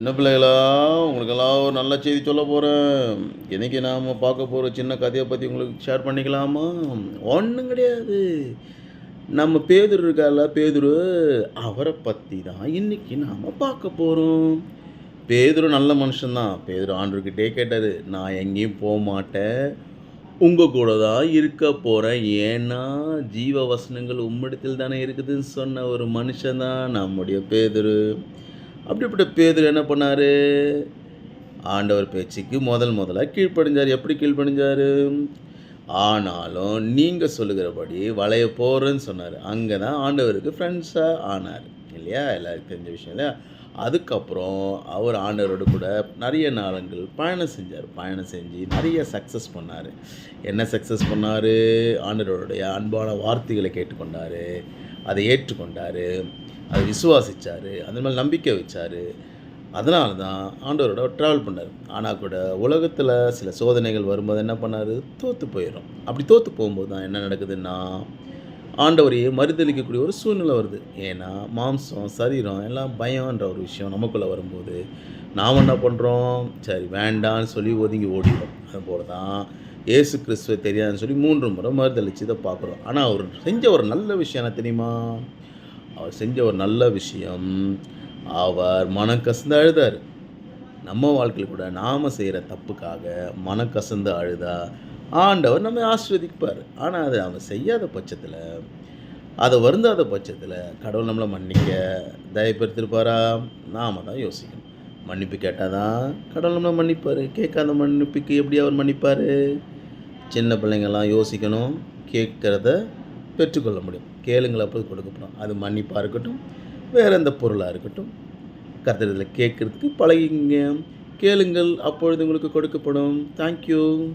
சின்ன பிள்ளைகளா உங்களுக்கெல்லாம் ஒரு நல்ல செய்தி சொல்ல போகிறேன் இன்றைக்கி நாம் பார்க்க போகிற சின்ன கதையை பற்றி உங்களுக்கு ஷேர் பண்ணிக்கலாமா? ஒன்றும் கிடையாது. நம்ம பேதுரு இருக்கால பேதுரு அவரை பற்றி தான் இன்றைக்கி நாம் பார்க்க போகிறோம் பேதுரு நல்ல மனுஷன்தான் பேதுரு ஆண்டவர்கிட்டே கேட்டார் நான் எங்கேயும் போக மாட்டேன். உங்கள் கூட தான் இருக்க போகிறேன் ஏன்னா ஜீவ வசனங்கள் உம்மிடத்தில் தானே இருக்குதுன்னு சொன்ன ஒரு மனுஷன் தான் நம்முடைய பேதுரு. அப்படிப்பட்ட பேதர் என்ன பண்ணார்? ஆண்டவர் பேச்சுக்கு முதல் முதலாக கீழ்ப்படிஞ்சார். எப்படி கீழ்ப்படிஞ்சார்? ஆனாலும் நீங்கள் சொல்லுகிறபடி வளைய போகிறேன்னு சொன்னார். அங்கே தான் ஆண்டவருக்கு ஃப்ரெண்ட்ஸாக ஆனார். இல்லையா? எல்லாருக்கும் தெரிஞ்ச விஷயம் இல்லையா? அதுக்கப்புறம் அவர் ஆண்டவரோடு கூட நிறைய நாளங்கள் பயணம் செஞ்சார். பயணம் செஞ்சு நிறைய சக்ஸஸ் பண்ணார். என்ன சக்ஸஸ் பண்ணார்? ஆண்டவருடைய அன்பான வார்த்தைகளை கேட்டுக்கொண்டார். அதை ஏற்றுக்கொண்டார் அதை விசுவாசித்தார் அந்த மாதிரி நம்பிக்கை வச்சார். அதனால தான் ஆண்டவரோட ட்ராவல் பண்ணார். ஆனால் கூட உலகத்தில் சில சோதனைகள் வரும்போது என்ன பண்ணார்? தோற்று போயிடும் அப்படி தோற்று போகும்போது தான் என்ன நடக்குதுன்னா ஆண்டவரையே மறுதளிக்கக்கூடிய ஒரு சூழ்நிலை வருது. ஏன்னா மாம்சம் சரீரம் எல்லாம் பயம்ன்ற ஒரு விஷயம் நமக்குள்ளே வரும்போது நாம் என்ன பண்ணுறோம் சரி வேண்டான்னு சொல்லி ஒதுங்கி ஓடிடும் அதுபோல தான் ஏசு கிறிஸ்துவை தெரியாதுன்னு சொல்லி மூன்று முறை மறுதளிச்சு இதை பார்க்குறோம். ஆனால் அவர் செஞ்ச ஒரு நல்ல விஷயம் என்ன தெரியுமா? அவர் செஞ்ச ஒரு நல்ல விஷயம். அவர் மனக்கசந்து அழுதார். நம்ம வாழ்க்கையில் கூட நாம் செய்கிற தப்புக்காக மனக்கசந்து அழுதா? ஆண்டவர் நம்மை ஆஸ்வதிப்பார் ஆனால் அதை அவன் செய்யாத பட்சத்தில் அதை வருந்தாத பட்சத்தில் கடவுள் நம்மளை மன்னிக்க தயப்படுத்திருப்பாரா நாம் தான் யோசிக்கணும். மன்னிப்பு கேட்டால் தான் கடவுள் நம்மளை மன்னிப்பார். கேட்காத மன்னிப்புக்கு எப்படி அவர் மன்னிப்பார்? சின்ன பிள்ளைங்கள்லாம் யோசிக்கணும் கேட்குறத பெற்றுக்கொள்ள முடியும். கேளுங்கள் அப்போது கொடுக்கப்படும். அது மன்னிப்பாக இருக்கட்டும் வேறு எந்த பொருளாக இருக்கட்டும். கர்த்தரத்தில் கேட்குறதுக்கு பழகிங்க. கேளுங்கள் அப்பொழுது உங்களுக்கு கொடுக்கப்படும். தேங்க்யூ